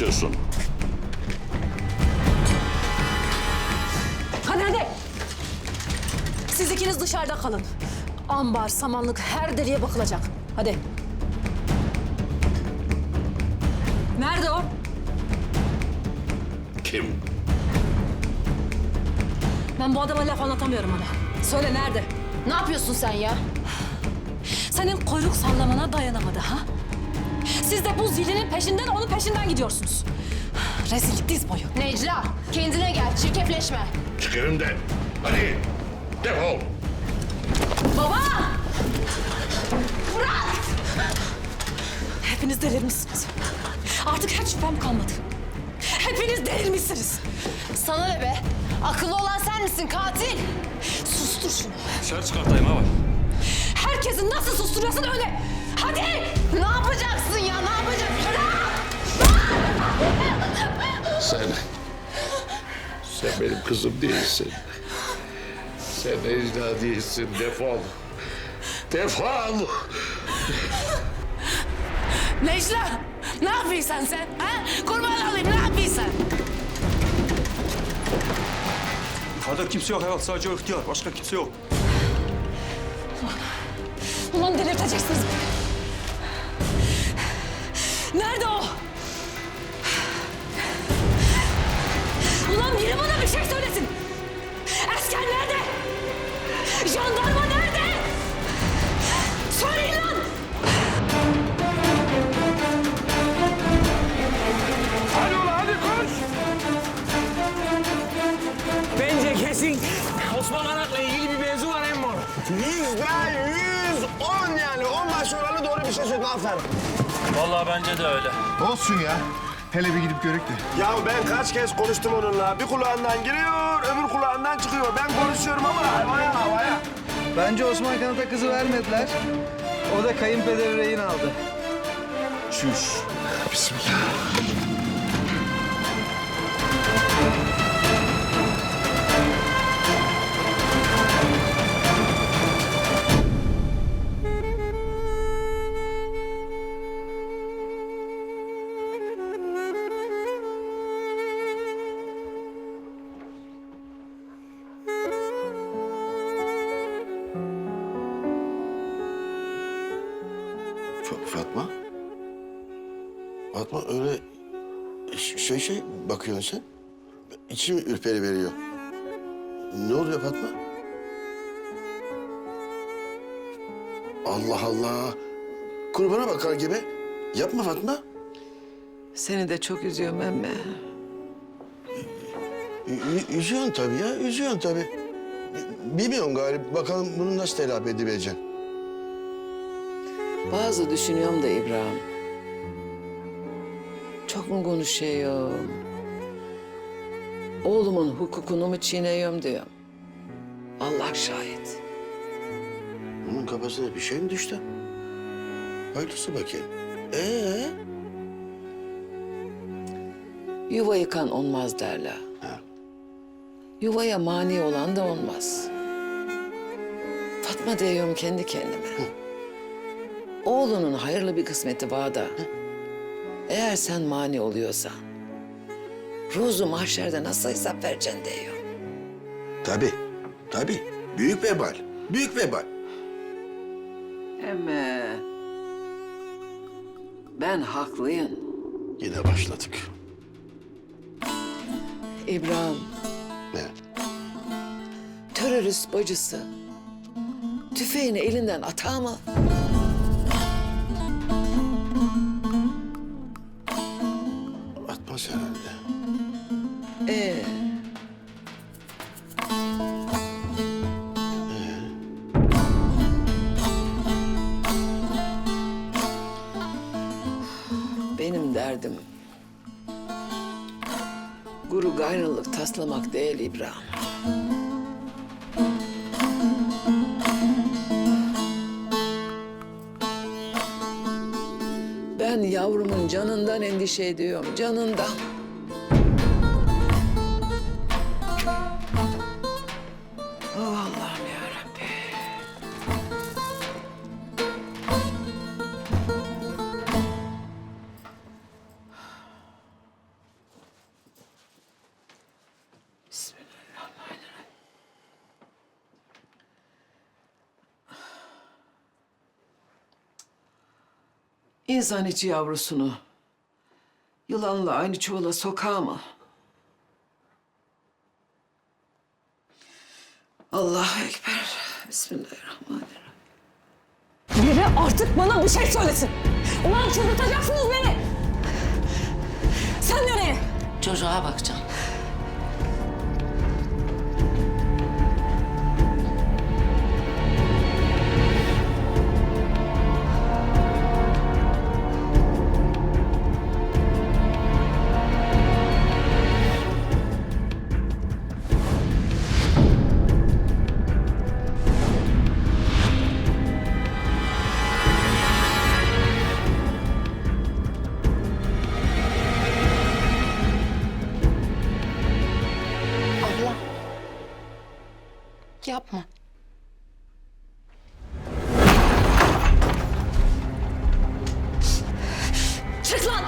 istiyorsun? Hadi hadi. Siz ikiniz dışarıda kalın. Ambar, samanlık her deliğe bakılacak. Hadi. Nerede o? Kim? Ben bu adama laf anlatamıyorum ama. Söyle nerede? Ne yapıyorsun sen ya? Senin kuyruk sallamana dayanamadı ha? Siz de bu zilinin peşinden onun peşinden gidiyorsunuz. Rezillik diz boyu. Necla, kendine gel, çirkefleşme. Çık önümden. Hadi. Defol. Baba! Hepiniz delirmişsiniz. Artık hiç şüphem kalmadı. Hepiniz delirmişsiniz. Sana ne be? Akıllı olan sen misin katil? Sustur şunu. Dışarı çıkartayım ha var. Herkesi nasıl susturuyorsun öyle? Hadi! Ne yapacaksın ya? Ne yapacaksın? Sen... Sen benim kızım değilsin. Sen Necla değilsin. Defol. Defol. Necla! Ne yapıyorsun sen? Ha? Kurban olayım ne yapıyorsun? Yukarıda kimse yok evet sadece o ihtiyar. Başka kimse yok. Ulan delirteceksiniz beni. Nerede o? Ulan biri bana bir şey söylesin. Asker nerede? Jandarma nerede? Söyleyin lan! Hadi ulan hadi koş. Bence kesin Osman Arak'la ilgili bir mevzu var Emmor. Yüzde yüz on yani. On baş doğru bir şey söyledin aferin. Vallahi bence de öyle. Olsun ya. Hele bir gidip görük de. Ya ben kaç kez konuştum onunla. Bir kulağından giriyor, öbür kulağından çıkıyor. Ben konuşuyorum ama havaya havaya. Bence Osman Kanat'a kızı vermediler. O da kayınpederi rehin aldı. Çüş. Bismillah. Fatma? Fatma öyle şey şey bakıyorsun sen. İçim ürperi veriyor. Ne oluyor Fatma? Allah Allah. Kurbana bakar gibi. Yapma Fatma. Seni de çok üzüyorum emme. Ü- üzüyorsun tabii ya, üzüyorsun tabii. Bilmiyorum galiba. Bakalım bunu nasıl telafi edebileceksin. Bazı düşünüyorum da İbrahim. Çok mu konuşuyorum? Oğlumun hukukunu mu çiğniyorum diyorum. Allah şahit. Bunun kafasına bir şey mi düştü? Hayırlısı bakayım. Ee? Yuva yıkan olmaz derler. Yuvaya mani olan da olmaz. Fatma diyorum kendi kendime. Oğlunun hayırlı bir kısmeti var da. Eğer sen mani oluyorsan... ...ruzu mahşerde nasıl hesap vereceksin diyor. Tabii, tabii. Büyük vebal, büyük vebal. Emme... Ben haklıyım. Yine başladık. İbrahim, Ne? terörist bacısı... ...tüfeğini elinden atar mı? Ee, benim derdim guru gayrılık taslamak değil İbrahim. Ben yavrumun canından endişe ediyorum, canından. İnsan içi yavrusunu yılanla aynı çuvala sokar mı? Allahu Ekber. Bismillahirrahmanirrahim. Biri artık bana bir şey söylesin. Ulan çıldırtacaksınız beni. Sen nereye? Çocuğa bakacağım. Çık lan!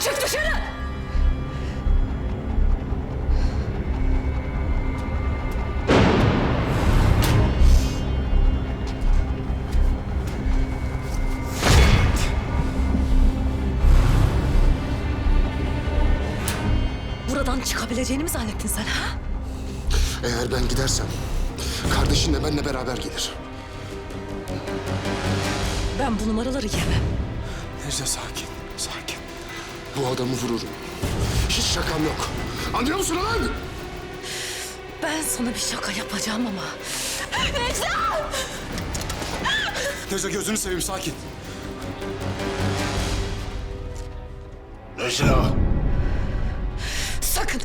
Çık dışarı! Buradan çıkabileceğini mi zannettin sen ha? Eğer ben gidersem kardeşin de benimle beraber gelir. Ben bu numaraları yemem. Necla sakin, sakin. Bu adamı vururum. Hiç şakam yok. Anlıyor musun lan? Ben sana bir şaka yapacağım ama. Necla gözünü seveyim sakin. Necla. Sakın.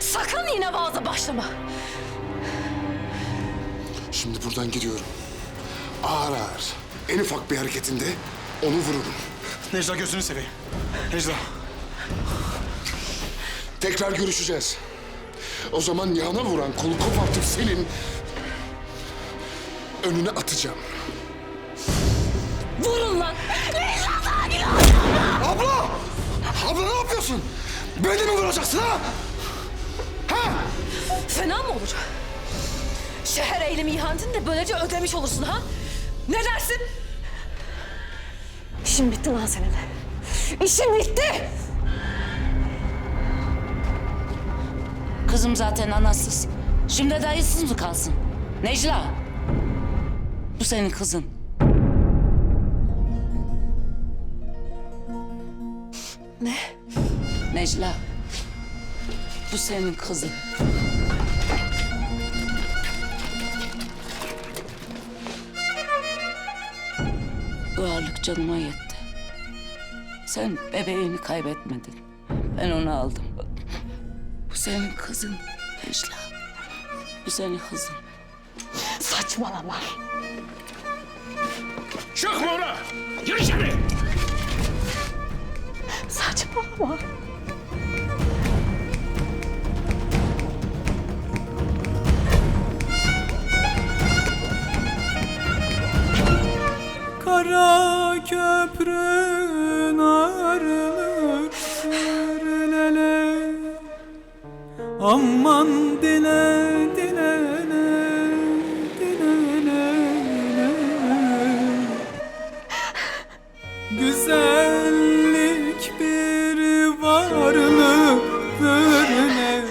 Sakın yine vaazı başlama. Şimdi buradan gidiyorum. Ağır ağır. En ufak bir hareketinde onu vururum. Necla gözünü seveyim. Necla. Tekrar görüşeceğiz. O zaman yana vuran kolu kopartıp senin önüne atacağım. Vurun lan. Abla! Abla ne yapıyorsun? Beni mi vuracaksın ha? Ha? Fena mı olur? Şehir eylemi ihanetini de böylece ödemiş olursun ha? Ne dersin? İşin bitti lan senin. İşin bitti. Kızım zaten anasız. Şimdi dayısız mı kalsın? Necla. Bu senin kızın. Ne? Necla. Bu senin kızın. Bu ağırlık canıma yetti. Sen bebeğini kaybetmedin. Ben onu aldım. Bu senin kızın Necla. Bu senin kızın. Saçmalama. Çıkma ona. Gir içeri. Saçmalama. Aman dile dile dile Güzellik bir varlıktır ne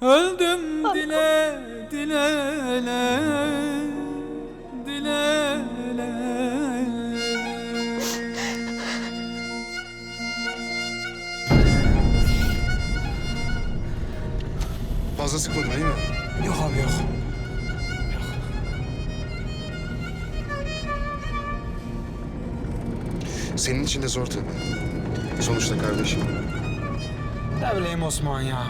Öldüm dile dile dile Fazla sıkmadın değil mi? Yok abi yok. Senin için de zor tabii. Sonuçta kardeşim. Ne bileyim Osman ya.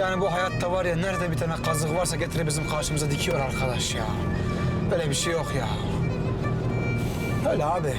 Yani bu hayatta var ya nerede bir tane kazık varsa getirip bizim karşımıza dikiyor arkadaş ya. Böyle bir şey yok ya. Öyle abi.